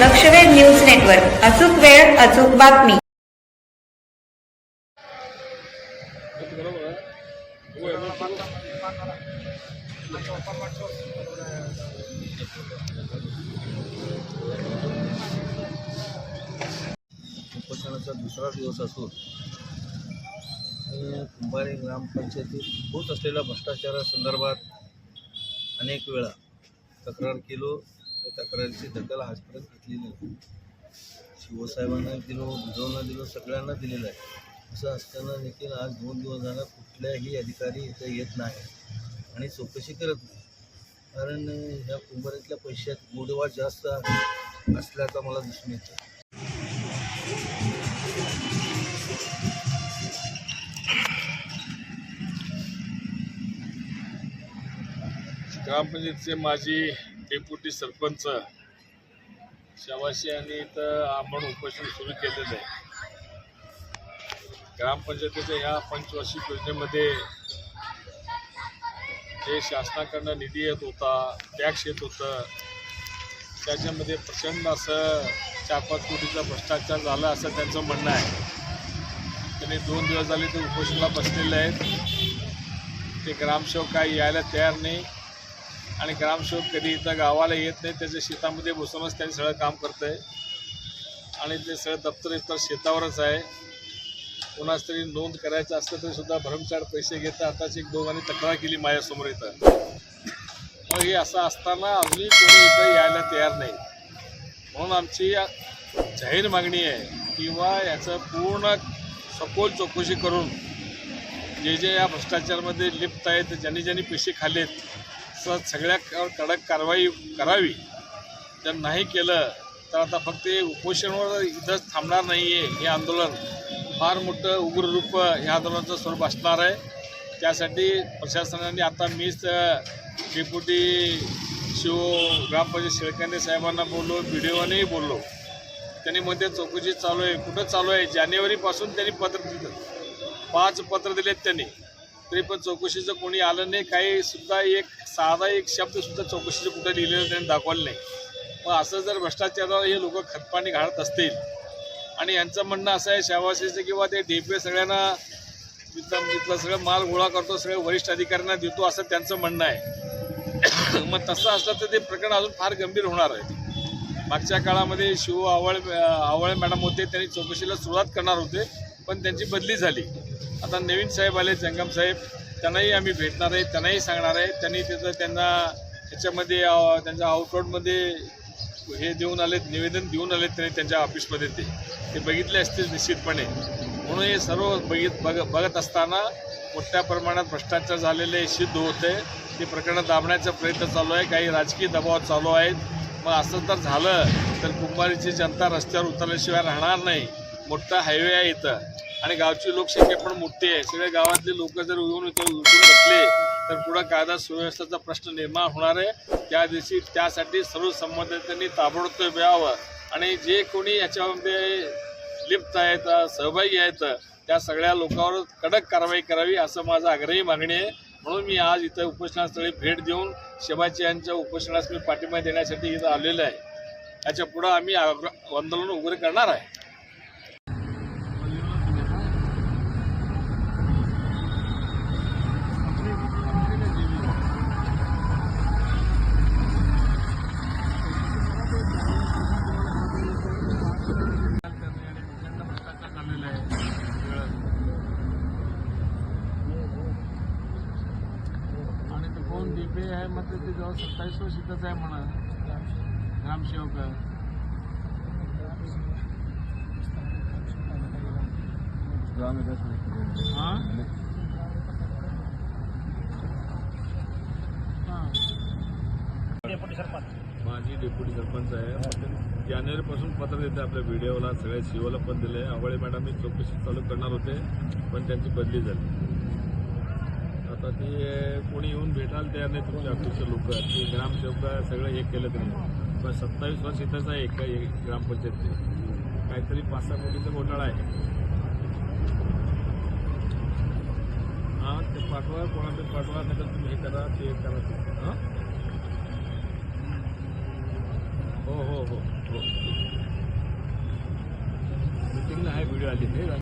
लक्षवेध news network. अचूक वेळ अचूक बातमी. उपोषणाचा दुसरा दिवस असून कुंभारी ग्रामपंचायतीत होत असलेल्या भ्रष्टाचारासंदर्भात अनेक वेळा तक्रार केलो. त्या तक्रारीची दखल आजपर्यंत घेतलेली नाही. शिवसाहेबांना दिलो बुजवणा दिलो सगळ्यांना दिलेलं आहे. असं असताना देखील आज दोन दिवस झाला कुठल्याही अधिकारी इथं येत नाही आणि चौकशी करत नाही. कारण ह्या कुंभारीतल्या पैशात गोडवा जास्त असल्याचा मला दिसून येतो ग्रामपंचायतीचे माजी डेप्युटी सरपंच शवाशी आणि इथं आपण उपोषण सुरू केलेलं आहे. ग्रामपंचायतीच्या ह्या पंचवार्षिक योजनेमध्ये जे शासनाकडनं निधी येत होता टॅक्स येत होतं त्याच्यामध्ये प्रचंड असं चार पाच कोटीचा भ्रष्टाचार झाला असं त्यांचं म्हणणं आहे. त्यांनी दोन दिवस झाले ते उपोषणाला बसलेले आहेत. ते ग्रामसेवक काही यायला तयार नाही. आणि ग्रामसेवक कधी इथं गावाला येत नाही त्याच्या शेतामध्ये बसूनच त्यांनी सगळं काम करतं आहे आणि ते सगळं दप्तर इतर शेतावरच आहे. कोणाच तरी नोंद करायचं असलं तरी सुद्धा भरमसाठ पैसे घेतात. आताच एक दोघांनी तक्रार केली माझ्यासमोर इथं. मग हे असं असताना अजूनही कोणी इथं यायला तयार नाही. म्हणून आमची जाहीर मागणी आहे किंवा याचं पूर्ण सखोल चौकशी करून जे जे या भ्रष्टाचारामध्ये लिप्त आहेत ज्यांनी ज्यांनी पैसे खाल्लेत स सगळ्या कडक कारवाई करावी. जर नाही केलं तर आता फक्त हे इथंच थांबणार नाही आहे हे आंदोलन. फार मोठं उग्र रूप ह्या आंदोलनाचं स्वरूप असणार आहे. त्यासाठी प्रशासनाने आता मीच डेप्युटी शिव ग्रामपंचायत शेळकांडे साहेबांना बोललो बी डी ओनेही बोललो. त्यांनी मध्ये चौकशी चालू आहे. कुठं चालू आहे? जानेवारीपासून त्यांनी पत्र दिलं. पाच पत्र दिलेत त्यांनी. तरी पण चौकशीचं कोणी आलं नाही काही सुद्धा एक साधा एक शब्द सुद्धा चौकशीचं कुठं लिहिलेलं त्यांनी दाखवलं नाही. मग असं जर भ्रष्टाचारावर हे लोक खतपाणी घालत असतील आणि यांचं म्हणणं असं आहे शावाशीचं किंवा ते डीपे सगळ्यांना तिथलं तिथलं सगळं माल गोळा करतो सगळे वरिष्ठ अधिकाऱ्यांना देतो असं त्यांचं म्हणणं आहे. मग तसं असलं तर ते प्रकरण अजून फार गंभीर होणार आहे. मागच्या काळामध्ये शिव आवळ आवळे मॅडम होते त्यांनी चौकशीला सुरुवात करणार होते. पण त्यांची बदली झाली. आता नवीन साहेब आले जंगम साहेब. त्यांनाही आम्ही भेटणार आहे त्यांनाही सांगणार आहे. त्यांनी तिथं त्यांना ह्याच्यामध्ये त्यांच्या आउटआउटमध्ये हे देऊन आलेत निवेदन देऊन आलेत त्यांनी त्यांच्या ऑफिसमध्ये ते. ते बघितले असतील निश्चितपणे. म्हणून हे सर्व बघित बघ बघत असताना मोठ्या प्रमाणात भ्रष्टाचार झालेले सिद्ध होते. ते प्रकरण दाबण्याचा प्रयत्न चालू आहे. काही राजकीय दबाव चालू आहेत. मग असं जर झालं तर कुंभारीची जनता रस्त्यावर उतरल्याशिवाय राहणार नाही. मोठा हायवे आहे इथं. आणि गावची लोकसंख्या पण मोठी आहे. सगळे गावातले लोक जर येऊन इथं उठून बसले तर पुढं कायदा सुव्यवस्थेचा प्रश्न निर्माण होणार आहे. त्या दिवशी त्यासाठी सर्व संबंधितांनी ताबडतोब यावं. आणि जे कोणी याच्यामध्ये लिप्त आहेत सहभागी आहेत त्या सगळ्या लोकांवर कडक कारवाई करावी असं माझं आग्रही मागणी आहे. म्हणून मी आज इथं उपोषणास्थळी भेट देऊन शिवाजी यांच्या उपोषणास मी पाठिंबा देण्यासाठी इथं आलेलो आहे. याच्या पुढं आम्ही आग्र- आंदोलन वगैरे करणार आहे. आणि तो डीपे आहे म्हटलं ते जवळ सत्तावीस वर्ष आहे म्हणा. ग्रामसेवक. हां? माझी डेप्युटी सरपंच आहे. जानेवारीपासून पत्र देते आपल्या व्हिडिओला. सगळ्या शिवला पण दिले आवळे मॅडम मी चौकशी चालू करणार होते पण त्यांची बदली झाली. आता ते कोणी येऊन भेटाल तयार नाही तुमच्या ऑफिसचे लोक ते ग्रामसेवक सगळं हे केलं त्यांनी. पण सत्तावीस वर्ष इथंच आहे एका एक ग्रामपंचायतचे. काहीतरी पाच सहा कोटीचा घोटाळा आहे. हां ते पाठवा कोणाला पाठवा नाही तर तुम्ही हे करा ते करा. हां? हो हो हो, हो. मीटिंगला आहे व्हिडिओ आली नाही